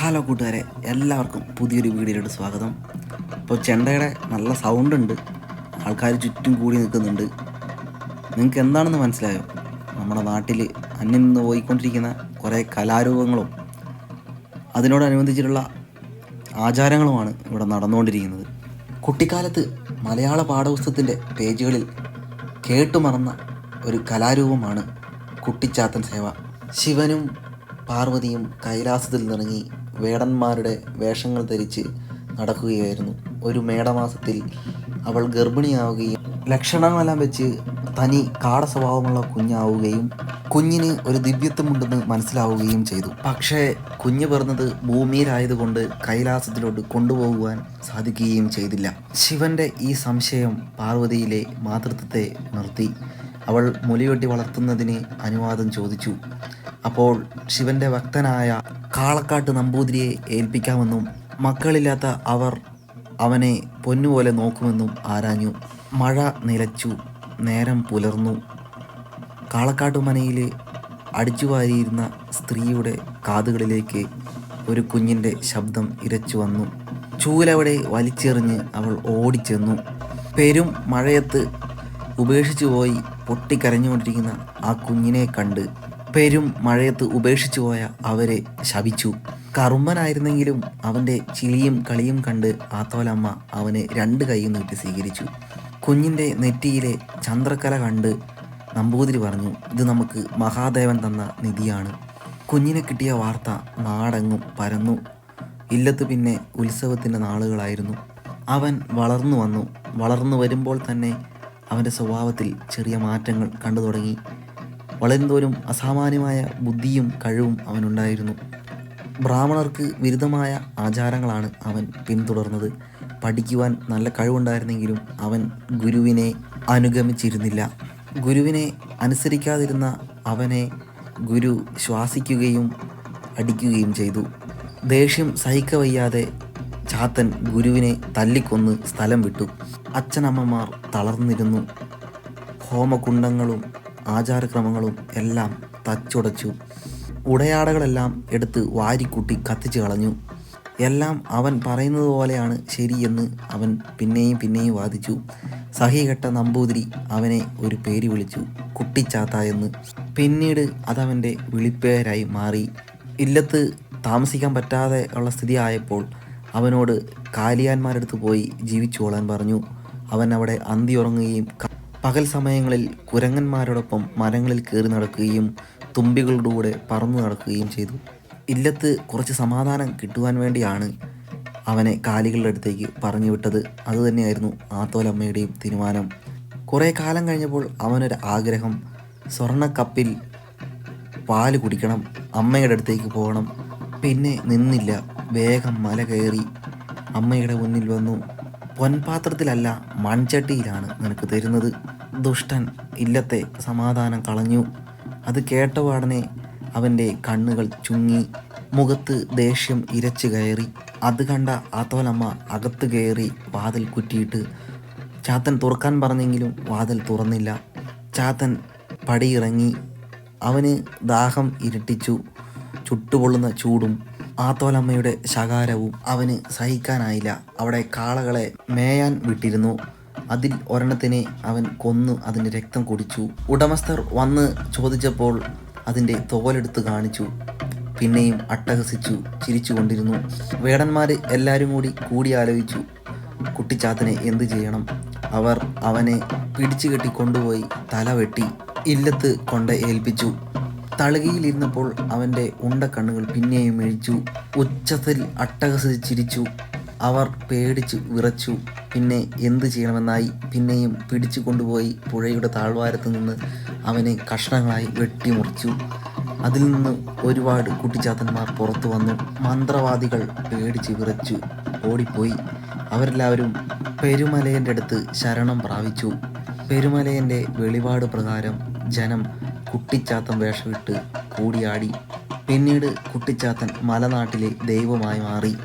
Hello കൂട്ടുകാരെ എല്ലാവർക്കും പുതിയൊരു വീഡിയോയിലോട്ട് സ്വാഗതം. ഇപ്പോൾ ചെണ്ടയുടെ നല്ല സൗണ്ട് ഉണ്ട്. ആൾക്കാർ ചുറ്റും കൂടി നിൽക്കുന്നുണ്ട്. നിങ്ങൾക്ക് എന്താണെന്ന് മനസ്സിലായോ? നമ്മുടെ നാട്ടിൽ അന്യം നിന്ന് പോയിക്കൊണ്ടിരിക്കുന്ന കുറേ കലാരൂപങ്ങളും അതിനോടനുബന്ധിച്ചിട്ടുള്ള ആചാരങ്ങളുമാണ് ഇവിടെ നടന്നുകൊണ്ടിരിക്കുന്നത്. കുട്ടിക്കാലത്ത് മലയാള പാഠപുസ്തകത്തിന്റെ പേജുകളിൽ കേട്ടു മറന്ന ഒരു കലാരൂപമാണ് കുട്ടിച്ചാത്തൻ സേവ. ശിവനും പാർവതിയും കൈലാസത്തിൽ നിറങ്ങി വേടന്മാരുടെ വേഷങ്ങൾ ധരിച്ച് നടക്കുകയായിരുന്നു. ഒരു മേടമാസത്തിൽ അവൾ ഗർഭിണിയാവുകയും ലക്ഷണങ്ങളെല്ലാം വെച്ച് തനി കാട സ്വഭാവമുള്ള കുഞ്ഞാവുകയും കുഞ്ഞിന് ഒരു ദിവ്യത്വമുണ്ടെന്ന് മനസ്സിലാവുകയും ചെയ്തു. പക്ഷേ കുഞ്ഞ് പിറന്നത് ഭൂമിയിലായതുകൊണ്ട് കൈലാസത്തിലോട്ട് കൊണ്ടുപോകുവാൻ സാധിക്കുകയും ചെയ്തില്ല. ശിവന്റെ ഈ സംശയം പാർവതിയിലെ മാതൃത്വത്തെ നിർത്തി. അവൾ മുലയൊട്ടി വളർത്തുന്നതിന് അനുവാദം ചോദിച്ചു. അപ്പോൾ ശിവന്റെ ഭക്തനായ കാളക്കാട്ട് നമ്പൂതിരിയെ ഏൽപ്പിക്കാമെന്നും മക്കളില്ലാത്ത അവർ അവനെ പൊന്നുപോലെ നോക്കുമെന്നും ആരാഞ്ഞു. മഴ നിലച്ചു നേരം പുലർന്നു. കാളക്കാട്ടുമനയിൽ അടിച്ചുവാരിയിരുന്ന സ്ത്രീയുടെ കാതുകളിലേക്ക് ഒരു കുഞ്ഞിന്റെ ശബ്ദം ഇരച്ചു വന്നു. ചൂലവിടെ വലിച്ചെറിഞ്ഞ് അവൾ ഓടിച്ചെന്നു. പെരും മഴയത്ത് ഉപേക്ഷിച്ചു പോയി പൊട്ടിക്കരഞ്ഞുകൊണ്ടിരിക്കുന്ന ആ കുഞ്ഞിനെ കണ്ട് പെരും മഴയത്ത് ഉപേക്ഷിച്ചു പോയ അവരെ ശപിച്ചു. കറുമ്പനായിരുന്നെങ്കിലും അവന്റെ ചിലിയും കളിയും കണ്ട് ആത്തോലമ്മ അവനെ രണ്ട് കൈയും നീട്ടി സ്വീകരിച്ചു. കുഞ്ഞിന്റെ നെറ്റിയിലെ ചന്ദ്രക്കല കണ്ട് നമ്പൂതിരി പറഞ്ഞു ഇത് നമുക്ക് മഹാദേവൻ തന്ന നിധിയാണ്. കുഞ്ഞിനെ കിട്ടിയ വാർത്ത നാടെങ്ങും പരന്നു. ഇല്ലത്ത് പിന്നെ ഉത്സവത്തിന്റെ നാളുകളായിരുന്നു. അവൻ വളർന്നു വന്നു. വളർന്നു വരുമ്പോൾ തന്നെ അവന്റെ സ്വഭാവത്തിൽ ചെറിയ മാറ്റങ്ങൾ കണ്ടു തുടങ്ങി. വളരുന്തോറും അസാമാന്യമായ ബുദ്ധിയും കഴിവും അവനുണ്ടായിരുന്നു. ബ്രാഹ്മണർക്ക് വിരുദ്ധമായ ആചാരങ്ങളാണ് അവൻ പിന്തുടർന്നത്. പഠിക്കുവാൻ നല്ല കഴിവുണ്ടായിരുന്നെങ്കിലും അവൻ ഗുരുവിനെ അനുഗമിച്ചിരുന്നില്ല. ഗുരുവിനെ അനുസരിക്കാതിരുന്ന അവനെ ഗുരു ശ്വാസിക്കുകയും അടിക്കുകയും ചെയ്തു. ദേഷ്യം സഹിക്കവയ്യാതെ ചാത്തൻ ഗുരുവിനെ തല്ലിക്കൊന്ന് സ്ഥലം വിട്ടു. അച്ഛനമ്മമാർ തളർന്നിരുന്നു. ഹോമകുണ്ടങ്ങളും ആചാരക്രമങ്ങളും എല്ലാം തച്ചുടച്ചു. ഉടയാടകളെല്ലാം എടുത്ത് വാരിക്കൂട്ടി കത്തിച്ചു കളഞ്ഞു. എല്ലാം അവൻ പറയുന്നത് പോലെയാണ് ശരിയെന്ന് അവൻ പിന്നെയും പിന്നെയും വാദിച്ചു. സഹികെട്ട നമ്പൂതിരി അവനെ ഒരു പേര് വിളിച്ചു. കുട്ടിച്ചാത്ത എന്ന് പിന്നീട് അതവന്റെ വിളിപ്പേരായി മാറി. ഇല്ലത്ത് താമസിക്കാൻ പറ്റാതെ ഉള്ള സ്ഥിതി ആയപ്പോൾ അവനോട് കാലിയാന്മാരടുത്ത് പോയി ജീവിച്ചു കൊള്ളാൻ പറഞ്ഞു. അവൻ അവിടെ അന്തി ഉറങ്ങുകയും പകൽ സമയങ്ങളിൽ കുരങ്ങന്മാരോടൊപ്പം മരങ്ങളിൽ കയറി നടക്കുകയും തുമ്പികളുടെ കൂടെ പറന്നു നടക്കുകയും ചെയ്തു. ഇല്ലത്ത് കുറച്ച് സമാധാനം കിട്ടുവാൻ വേണ്ടിയാണ് അവനെ കാലികളുടെ അടുത്തേക്ക് പറഞ്ഞു വിട്ടത്. അതുതന്നെയായിരുന്നു ആത്തോലമ്മയുടെയും തീരുമാനം. കുറേ കാലം കഴിഞ്ഞപ്പോൾ അവനൊരു ആഗ്രഹം. സ്വർണക്കപ്പിൽ പാൽ കുടിക്കണം അമ്മയുടെ അടുത്തേക്ക് പോകണം. പിന്നെ നിന്നില്ല. വേഗം മല കയറി അമ്മയുടെ മുന്നിൽ വന്നു. പൊൻപാത്രത്തിലല്ല മൺചട്ടിയിലാണ് നിനക്ക് തരുന്നത്. ദുഷ്ടൻ ഇല്ലത്തെ സമാധാനം കളഞ്ഞു. അത് കേട്ടപാടനെ അവന്റെ കണ്ണുകൾ ചുങ്ങി മുഖത്ത് ദേഷ്യം ഇരച്ചു കയറി. അത് കണ്ട ആത്തോലമ്മ അകത്ത് കയറി വാതിൽ കുറ്റിയിട്ട് ചാത്തൻ തുറക്കാൻ പറഞ്ഞെങ്കിലും വാതിൽ തുറന്നില്ല. ചാത്തൻ പടിയിറങ്ങി അവന് ദാഹം ഇരട്ടിച്ചു. ചുട്ടുപൊള്ളുന്ന ചൂടും ആത്തോലമ്മയുടെ ശകാരവും അവന് സഹിക്കാനായില്ല. അവിടെ കാളകളെ മേയാൻ വിട്ടിരുന്നു. അതിൽ ഒരെണ്ണത്തിനെ അവൻ കൊന്നു അതിന്റെ രക്തം കുടിച്ചു. ഉടമസ്ഥർ വന്ന് ചോദിച്ചപ്പോൾ അതിന്റെ തോലെടുത്ത് കാണിച്ചു. പിന്നെയും അട്ടഹസിച്ചു ചിരിച്ചുകൊണ്ടിരുന്നു. വേടന്മാർ എല്ലാവരും കൂടി കൂടിയാലോചിച്ചു കുട്ടിച്ചാത്തനെ എന്തു ചെയ്യണം? അവർ അവനെ പിടിച്ചു കൊണ്ടുപോയി തല വെട്ടി ഇല്ലത്ത് കൊണ്ട് ഏൽപ്പിച്ചു. തളുകയിലിരുന്നപ്പോൾ അവന്റെ ഉണ്ടക്കണ്ണുകൾ പിന്നെയും മിഴിച്ചു. ഉച്ചത്തിൽ അട്ടഹസിച്ച് ചിരിച്ചു. അവർ പേടിച്ചു വിറച്ചു. പിന്നെ എന്ത് ചെയ്യണമെന്നായി പിന്നെയും പിടിച്ചു കൊണ്ടുപോയി പുഴയുടെ താഴ്വാരത്ത് നിന്ന് അവനെ കഷ്ണങ്ങളായി വെട്ടിമുറിച്ചു. അതിൽ നിന്ന് ഒരുപാട് കുട്ടിച്ചാത്തന്മാർ പുറത്തു വന്നു മന്ത്രവാദികൾ പേടിച്ച് വിറച്ചു ഓടിപ്പോയി. അവരെല്ലാവരും പെരുമലയന്റെ അടുത്ത് ശരണം പ്രാപിച്ചു. പെരുമലയന്റെ വെളിപാട് പ്രകാരം ജനം കുട്ടിച്ചാത്തൻ വേഷമിട്ട് കൂടിയാടി. പിന്നീട് കുട്ടിച്ചാത്തൻ മലനാട്ടിലെ ദൈവമായി മാറി.